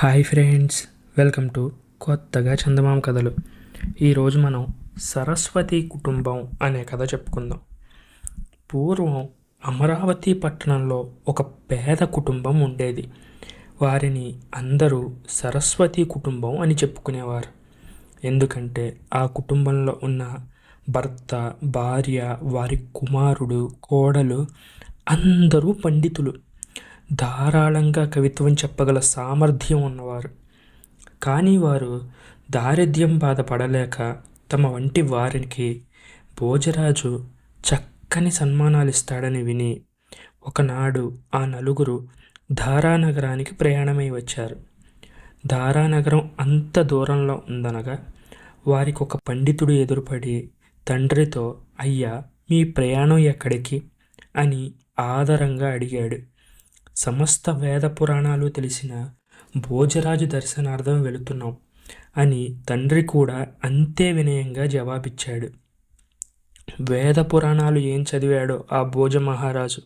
Hi friends welcome to కొత్తగా చందమామ కథలు. ఈరోజు మనం సరస్వతి కుటుంబం అనే కథ చెప్పుకుందాం. పూర్వం అమరావతి పట్టణంలో ఒక పేద కుటుంబం ఉండేది. వారిని అందరూ సరస్వతి కుటుంబం అని చెప్పుకునేవారు. ఎందుకంటే ఆ కుటుంబంలో ఉన్న భర్త భార్య వారి కుమారుడు కోడలు అందరూ పండితులు. ధారాళంగా కవిత్వం చెప్పగల సామర్థ్యం ఉన్నవారు. కానీ వారు దారిద్ర్యం బాధపడలేక తమ వంటి వారికి భోజరాజు చక్కని సన్మానాలు ఇస్తాడని విని ఒకనాడు ఆ నలుగురు ధారానగరానికి ప్రయాణమై వచ్చారు. ధారానగరం అంత దూరంలో ఉందనగా వారికి ఒక పండితుడు ఎదురుపడి తండ్రితో అయ్యా మీ ప్రయాణం ఎక్కడికి? అని ఆదరంగా అడిగాడు. సమస్త వేద పురాణాలు తెలిసిన భోజరాజు దర్శనార్థం వెళుతున్నాం అని తండ్రి కూడా అంతే వినయంగా జవాబిచ్చాడు. వేద పురాణాలు ఏం చదివాడో ఆ భోజ మహారాజు.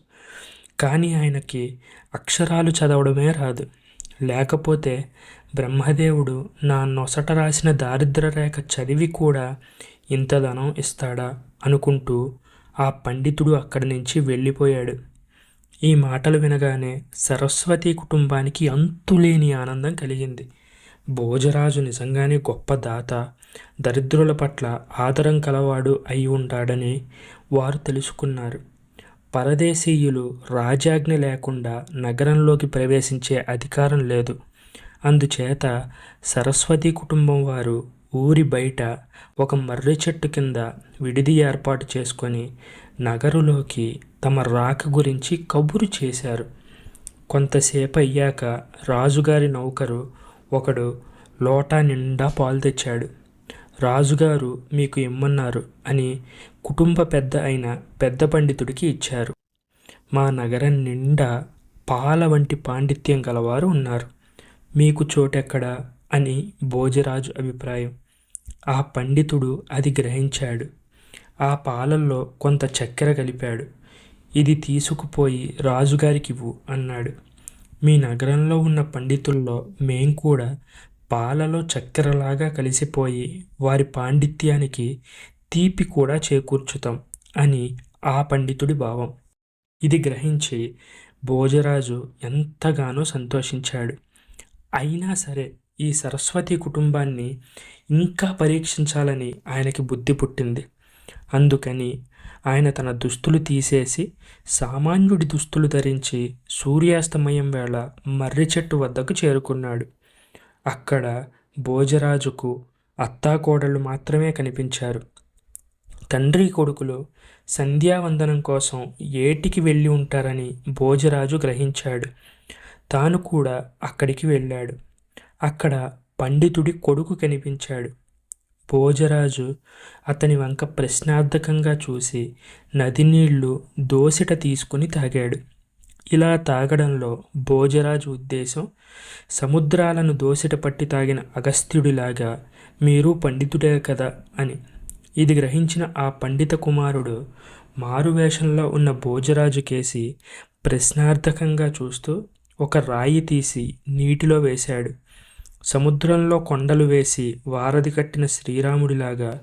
కానీ ఆయనకి అక్షరాలు చదవడమే రాదు. లేకపోతే బ్రహ్మదేవుడు నా నొసట రాసిన దారిద్ర రేఖ చదివి కూడా ఇంత ధనం ఇస్తాడా అనుకుంటూ ఆ పండితుడు అక్కడి నుంచి వెళ్ళిపోయాడు. ఈ మాటలు వినగానే సరస్వతి కుటుంబానికి అంతులేని ఆనందం కలిగింది. భోజరాజు నిజంగానే గొప్ప దాత దరిద్రుల పట్ల ఆదరం కలవాడు అయి ఉంటాడని వారు తెలుసుకున్నారు. పరదేశీయులు రాజాజ్ఞ లేకుండా నగరంలోకి ప్రవేశించే అధికారం లేదు. అందుచేత సరస్వతి కుటుంబం వారు ఊరి బయట ఒక మర్రి చెట్టు కింద విడిది ఏర్పాటు చేసుకొని నగరులోకి తమ రాక గురించి కబురు చేశారు. కొంతసేపు అయ్యాక రాజుగారి నౌకరు ఒకడు లోటా నిండా పాలు తెచ్చాడు. రాజుగారు మీకు ఇమ్మన్నారు అని కుటుంబ పెద్ద అయిన పెద్ద పండితుడికి ఇచ్చారు. మా నగరం నిండా పాల వంటి పాండిత్యం గలవారు ఉన్నారు. మీకు చోటెక్కడా? అని భోజరాజు అభిప్రాయం. ఆ పండితుడు అది గ్రహించాడు. ఆ పాలల్లో కొంత చక్కెర కలిపాడు. ఇది తీసుకుపోయి రాజుగారికివ్వు అన్నాడు. మీ నగరంలో ఉన్న పండితుల్లో మేం కూడా పాలలో చక్కెరలాగా కలిసిపోయి వారి పాండిత్యానికి తీపి కూడా చేకూర్చుతాం అని ఆ పండితుడి భావం. ఇది గ్రహించి భోజరాజు ఎంతగానో సంతోషించాడు. అయినా సరే ఈ సరస్వతి కుటుంబాన్ని ఇంకా పరీక్షించాలని ఆయనకి బుద్ధి పుట్టింది. అందుకని ఆయన తన దుస్తులు తీసేసి సామాన్యుడి దుస్తులు ధరించి సూర్యాస్తమయం వేళ మర్రి చెట్టు వద్దకు చేరుకున్నాడు. అక్కడ భోజరాజుకు అత్తాకోడళ్ళు మాత్రమే కనిపించారు. తండ్రి కొడుకులు సంధ్యావందనం కోసం ఏటికి వెళ్ళి ఉంటారని భోజరాజు గ్రహించాడు. తాను కూడా అక్కడికి వెళ్ళాడు. అక్కడ పండితుడి కొడుకు కనిపించాడు. భోజరాజు అతని వంక ప్రశ్నార్థకంగా చూసి నది నీళ్ళు దోసిట తీసుకుని తాగాడు. ఇలా తాగడంలో భోజరాజు ఉద్దేశం సముద్రాలను దోసిట పట్టి తాగిన అగస్త్యుడిలాగా మీరు పండితుడే కదా అని. ఇది గ్రహించిన ఆ పండిత కుమారుడు మారువేషంలో ఉన్న భోజరాజు కేసి ప్రశ్నార్థకంగా చూస్తూ ఒక రాయి తీసి నీటిలో వేశాడు. సముద్రంలో కొండలు వేసి వారధి కట్టిన శ్రీరాముడిలాగా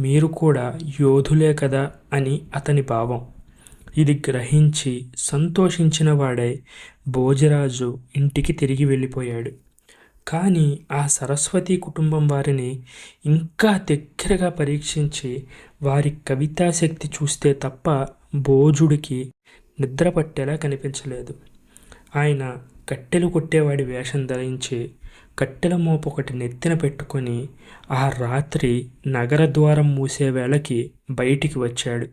మీరు కూడా యోధులే కదా అని అతని భావం. ఇది గ్రహించి సంతోషించిన వాడై భోజరాజు ఇంటికి తిరిగి వెళ్ళిపోయాడు. కానీ ఆ సరస్వతి కుటుంబం వారిని ఇంకా దగ్గరగా పరీక్షించి వారి కవితాశక్తి చూస్తే తప్ప భోజుడికి నిద్ర పట్టేలా కనిపించలేదు. ఆయన కట్టెలు కొట్టేవాడి వేషం ధరించి కట్టెల మోపు ఒకటి నెత్తిన పెట్టుకొని ఆ రాత్రి నగర ద్వారం మూసే వేళకి బయటికి వచ్చాడు.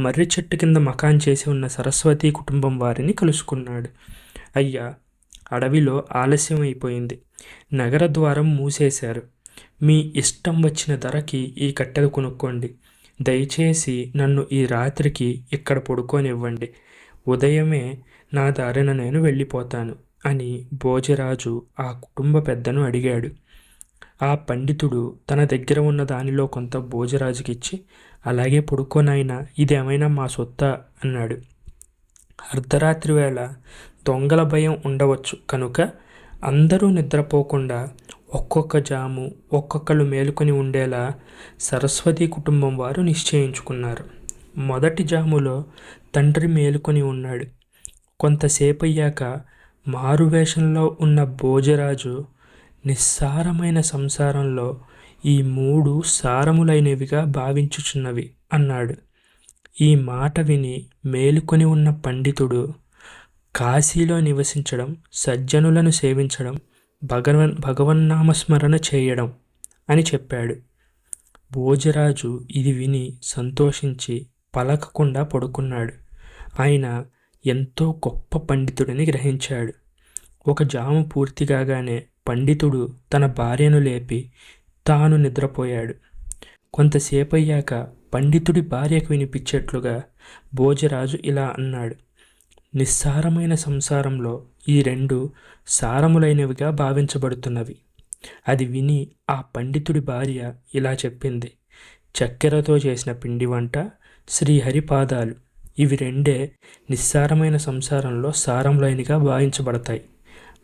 మర్రి చెట్టు కింద మకాన్ చేసి ఉన్న సరస్వతి కుటుంబం వారిని కలుసుకున్నాడు. అయ్యా అడవిలో ఆలస్యం అయిపోయింది. నగర ద్వారం మూసేశారు. మీ ఇష్టం వచ్చిన ధరకి ఈ కట్టెలు కొనుక్కోండి. దయచేసి నన్ను ఈ రాత్రికి ఇక్కడ పడుకోనివ్వండి. ఉదయమే నా దారిన నేను వెళ్ళిపోతాను అని భోజరాజు ఆ కుటుంబ పెద్దను అడిగాడు. ఆ పండితుడు తన దగ్గర ఉన్న దానిలో కొంత భోజరాజుకిచ్చి అలాగే పడుకోనాయన ఇదేమైనా మా సొత్త అన్నాడు. అర్ధరాత్రి వేళ దొంగల భయం ఉండవచ్చు కనుక అందరూ నిద్రపోకుండా ఒక్కొక్క జాము ఒక్కొక్కరు మేలుకొని ఉండేలా సరస్వతి కుటుంబం వారు నిశ్చయించుకున్నారు. మొదటి జాములో తండ్రి మేలుకొని ఉన్నాడు. కొంతసేపు అయ్యాక మారువేషంలో ఉన్న భోజరాజు నిస్సారమైన సంసారంలో ఈ మూడు సారములైనవిగా భావించుచున్నవి అన్నాడు. ఈ మాట విని మేలుకొని ఉన్న పండితుడు కాశీలో నివసించడం సజ్జనులను సేవించడం భగవన్ భగవన్నామస్మరణ చేయడం అని చెప్పాడు. భోజరాజు ఇది విని సంతోషించి పలకకుండా పడుకున్నాడు. ఆయన ఎంతో గొప్ప పండితుడిని గ్రహించాడు. ఒక జాము పూర్తి కాగానే పండితుడు తన భార్యను లేపి తాను నిద్రపోయాడు. కొంతసేపు అయ్యాక పండితుడి భార్యకు వినిపించేట్లుగా భోజరాజు ఇలా అన్నాడు. నిస్సారమైన సంసారంలో ఈ రెండు సారములైనవిగా భావించబడుతున్నవి. అది విని ఆ పండితుడి భార్య ఇలా చెప్పింది. చక్కెరతో చేసిన పిండి వంట శ్రీహరి పాదాలు ఇవి రెండే నిస్సారమైన సంసారంలో సారంలైనగా భావించబడతాయి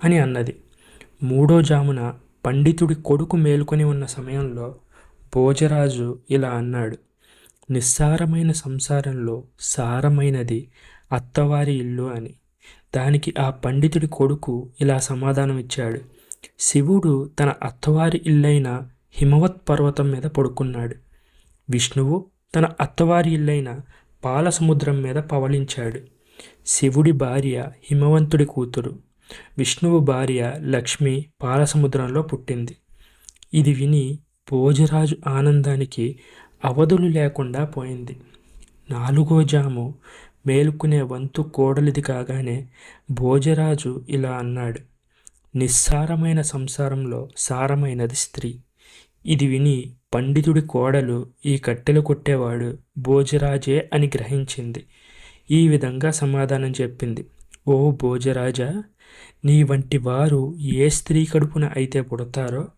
అని అన్నది. మూడో జామున పండితుడి కొడుకు మేలుకొని ఉన్న సమయంలో భోజరాజు ఇలా అన్నాడు నిస్సారమైన సంసారంలో సారమైనది అత్తవారి ఇల్లు అని. దానికి ఆ పండితుడి కొడుకు ఇలా సమాధానం ఇచ్చాడు శివుడు తన అత్తవారి ఇల్లైన హిమవత్ పర్వతం మీద పడుకున్నాడు. విష్ణువు తన అత్తవారి ఇల్లైన పాలసముద్రం మీద పవలించాడు శివుడి భార్య హిమవంతుడి కూతురు. విష్ణువు భార్య లక్ష్మి పాలసముద్రంలో పుట్టింది. ఇది విని భోజరాజు ఆనందానికి అవధులు లేకుండా పోయింది. నాలుగో జాము మేలుకునే వంతు కోడలిది కాగానే భోజరాజు ఇలా అన్నాడు. నిస్సారమైన సంసారంలో సారమైనది స్త్రీ. ఇది విని పండితుడి కోడలు ఈ కట్టెలు కొట్టేవాడు భోజరాజే అని గ్రహించింది. ఈ విధంగా సమాధానం చెప్పింది. ఓ భోజరాజా నీ వంటి వారు ఏ స్త్రీ కడుపున అయితే పుడతారో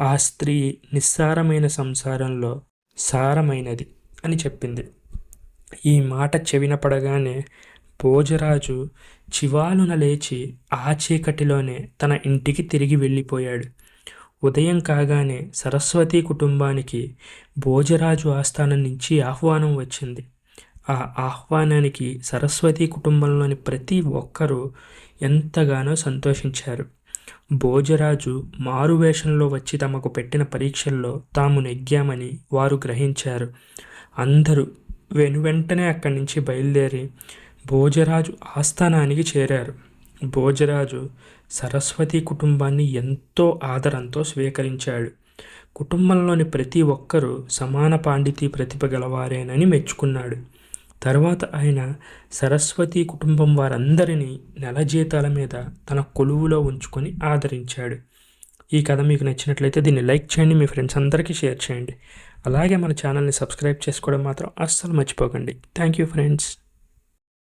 ఆ స్త్రీ నిస్సారమైన సంసారంలో సారమైనది అని చెప్పింది. ఈ మాట చెవిన పడగానే భోజరాజు చివాలున లేచి ఆ చీకటిలోనే తన ఇంటికి తిరిగి వెళ్ళిపోయాడు. ఉదయం కాగానే సరస్వతి కుటుంబానికి భోజరాజు ఆస్థానం నుంచి ఆహ్వానం వచ్చింది. ఆ ఆహ్వానానికి సరస్వతి కుటుంబంలోని ప్రతి ఒక్కరూ ఎంతగానో సంతోషించారు. భోజరాజు మారువేషంలో వచ్చి తమకు పెట్టిన పరీక్షల్లో తాము నెగ్గామని వారు గ్రహించారు. అందరూ వెనువెంటనే అక్కడి నుంచి బయలుదేరి భోజరాజు ఆస్థానానికి చేరారు. భోజరాజు సరస్వతి కుటుంబాన్ని ఎంతో ఆదరంతో స్వీకరించాడు. కుటుంబంలోని ప్రతి ఒక్కరూ సమాన పాండితీ ప్రతిభ గలవారేనని మెచ్చుకున్నాడు. తర్వాత ఆయన సరస్వతి కుటుంబం వారందరినీ నెల జీతాల మీద తన కొలువులో ఉంచుకొని ఆదరించాడు. ఈ కథ మీకు నచ్చినట్లయితే దీన్ని లైక్ చేయండి మీ ఫ్రెండ్స్ అందరికీ షేర్ చేయండి. అలాగే మన ఛానల్ని సబ్స్క్రైబ్ చేసుకోవడం మాత్రం అస్సలు మర్చిపోకండి. Thank you friends.